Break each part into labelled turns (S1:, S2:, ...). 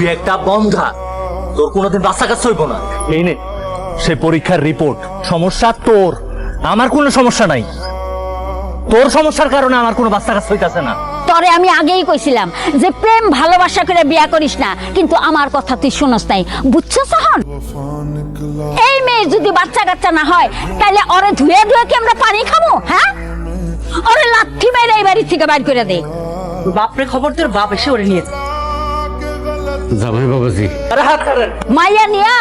S1: তুই একটা বন্ধা। তোর কোনোদিন বাচ্চা কাছে হইব না। এই নে সে পরীক্ষার রিপোর্ট সমস্যা তোর। আমার কোনো সমস্যা নাই। তোর সমস্যার কারণে আমার কোনো বাচ্চা কাছে হইতাছে না।
S2: তরে আমি আগেই কইছিলাম যে প্রেম ভালোবাসা করে বিয়া করিস না কিন্তু আমার কথা তুই শুনস নাই। বুঝছ সহন এই মেয়ে যদি বাচ্চা কাচ্চা না হয় তাহলে ওরে ধুয়ে ধুয়ে কি আমরা পানি খাব হ্যাঁ? ওরে লাথি মেরে এই বাড়ি থেকে বাইর করে দে।
S3: বাপরে খবর তোর বাপ এসে ওরে নিয়ে
S4: জামাই বাবাজি।
S1: আরে হাত কাটেন
S2: মাইয়া নিয়া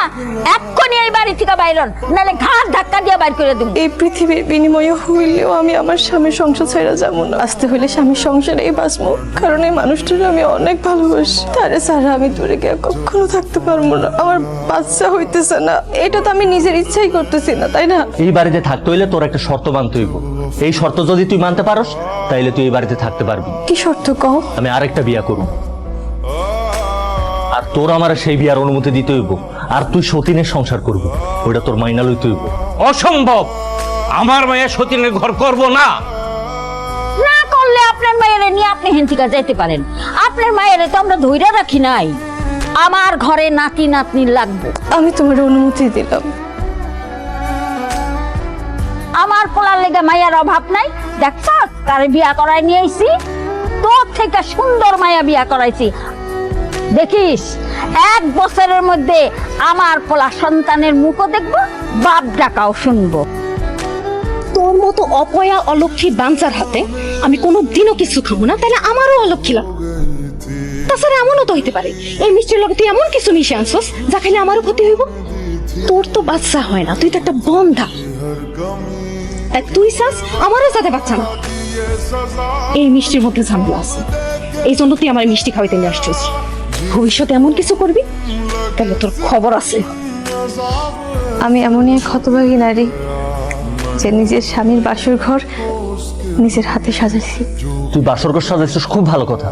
S2: এক্ষুনি এই বাড়ি থেকে বাইরন নাহলে ঘাট ধাক্কা দিয়ে বাইর করে দেবো
S5: এই পৃথিবীর বিনিময়ে হইলেও আমি আমার স্বামীর সংসার ছেড়ে যাব না। আসতে হইলে স্বামীর সংসারেই বাঁচবো কারণ এই মানুষটার আমি অনেক ভালোবাসি। তারে ছাড়া আমি দূরে গিয়ে কখনো থাকতে পারব না। আমার বাচ্চা হইতেছে না। এটা তো আমি নিজের ইচ্ছাই করতেছি না তাই না?
S1: এই বাড়িতে থাকতে হইলে তোর একটা শর্ত মানতে হইব। এই শর্ত যদি তুই মানতে পারস তাইলে তুই এই বাড়িতে থাকতে পারবি।
S5: কি শর্ত কও?
S1: আমি আরেকটা বিয়া করব। আর তোর আমার সেই বিয়ার অনুমতি দিতে হইব। আর তুই সতীনের সংসার করবি। ওটা তোর মাইনা লইতে হইব।
S4: অসম্ভব! আমার মায়া সতীনের ঘর করব না।
S2: না করলে আপনার মায়ের নিয়ে আপনি হেন্তিকা যাইতে পারেন। আপনার মায়ের তো আমরা ধৈর্য রাখি নাই। আমার ঘরে নাতি নাতনি লাগবে।
S5: আমি তোমার অনুমতি দিলাম।
S2: আমার পোলার লেগে মায়ের অভাব নাই। দেখছ কারে বিয়া করাই নিয়ে আইছি। তোর থেকে সুন্দর মায়া বিয়া করাইছি। দেখিস, এক বছরের মধ্যে আমার পোলা সন্তানের মুখও দেখব, বাপ ডাকাও শুনব।
S6: তোর মতো অপয়া অলক্ষী বাঞ্চার হাতে আমি কোনো দিনও কিছু খাব না, তাহলে আমারও অলক্ষী লাগবে। তাছাড়া এমনও তো হইতে পারে, এই মিষ্টির লগে তুই এমন কিছু মিশে আনছস, যা খাইলে আমারও ক্ষতি হইব। তোর তো বাচ্চা হয় না, তুই তো একটা বন্ধা। তাই তুই চাস, আমারও যাতে বাচ্চা না এই মিষ্টির মধ্যে ঝামেলা আছে। এই জন্য তুই আমার মিষ্টি খাওয়াইতে নিয়ে আসছিস। ভবিষ্যতে এমন কিছু করবি? তাহলে তোর খবর আছে।
S5: আমি এমনই এক হতভাগী নারী যে নিজের স্বামীর বাসর ঘর নিজের হাতে সাজাইছি।
S1: তুই বাসরঘর সাজাইছিস খুব ভালো কথা।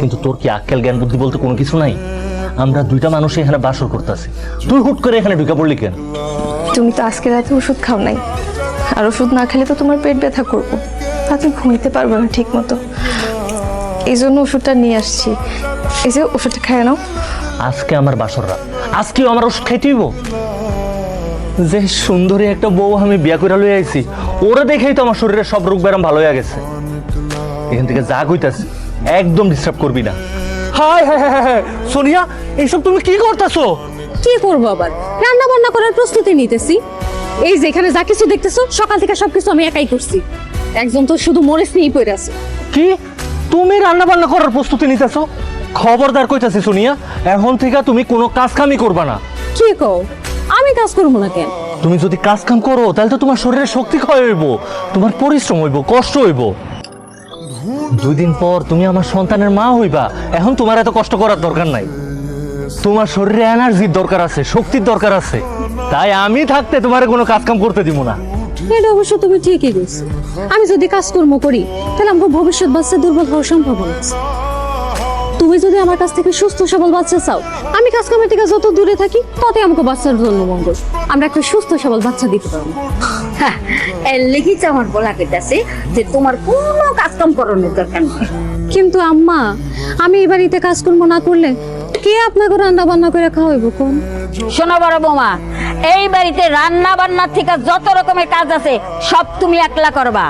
S1: কিন্তু তোর কি আক্কেল জ্ঞান বুদ্ধি বলতে কোনো কিছু নাই? আমরা দুইটা মানুষ এখানে বাসর করতেছি। তুই হুট করে এখানে ঢুকে পড়লি কেন?
S5: তুমি তো আজকে রাতে ওষুধ খাও নাই। আর ওষুধ না খেলে তো তোমার পেট ব্যথা করব। তা তুমি ঘুমাইতে পারবে না ঠিক মতো এই জন্য ওষুধটা নিয়ে আসছি। এই যে ওষুধটা খায় নাও।
S1: আজকে আমার বাসর রাত। আজকেও আমার ওষুধ খাইতে যে সুন্দরী একটা বউ আমি বিয়া করে লই আইছি ওরা দেখেই তো আমার শরীরে সব রোগ ব্যারাম ভালো হয়ে গেছে। এখান থেকে যা কইতাছি একদম ডিস্টার্ব করবি না। Hi hi hi hi Sonia এইসব তুমি কি করতেছো?
S6: কি করব আবার? রান্না বান্না করার প্রস্তুতি নিতেছি। এই যে এখানে যা কিছু দেখতেছো সকাল থেকে সবকিছু আমি একাই করছি। একজন তো শুধু মরিস নিয়েই পড়ে আছে।
S1: কি? তুমি রান্না বান্না করার প্রস্তুতি নিতেছো? খবরদার কইতাছি সোনিয়া এখন থেকে তুমি কোনো কাজ কামই করবা না।
S6: কি কও? আমি কাজ করব না কেন?
S1: তুমি যদি কাজ কাম করো তাহলে তো তোমার শরীরে শক্তি ক্ষয় হইব তোমার পরিশ্রম হইব কষ্ট হইব। দুই দিন পর তুমি আমার সন্তানের মা হইবা এখন তোমার এত কষ্ট করার দরকার নাই। তোমার শরীরে এনার্জির দরকার আছে শক্তির দরকার আছে। তাই আমি থাকতে তোমার কোনো কাজ কাম করতে দিব না।
S6: এটা অবশ্য তুমি ঠিকই বলছো আমি যদি কাজকর্ম করি তাহলে আমার ভবিষ্যৎ বাচ্চা দুর্বল হওয়ার সম্ভাবনা আছে তুমি যদি আমার কাছ থেকে সুস্থ সবল বাচ্চা চাও আমি কাজকর্মের থেকে যত দূরে থাকি ততই আমাকে বাচ্চার জন্য মঙ্গল আমরা একটা সুস্থ সবল বাচ্চা দিতে পারব।
S2: হ্যাঁ, এর লেগেই আমার বলা কইতাছে যে তোমার কোনো কাজ কাম করানোর দরকার নেই।
S6: কিন্তু আম্মা আমি এই বাড়িতে কাজকর্ম না করলে কে আপনাকে রান্না বান্না করে খাওয়াইব কোন?
S2: শোনো বড় বৌমা এই বাড়িতে রান্না বান্নার থেকে যত রকমের কাজ আছে সব তুমি একলা করবা।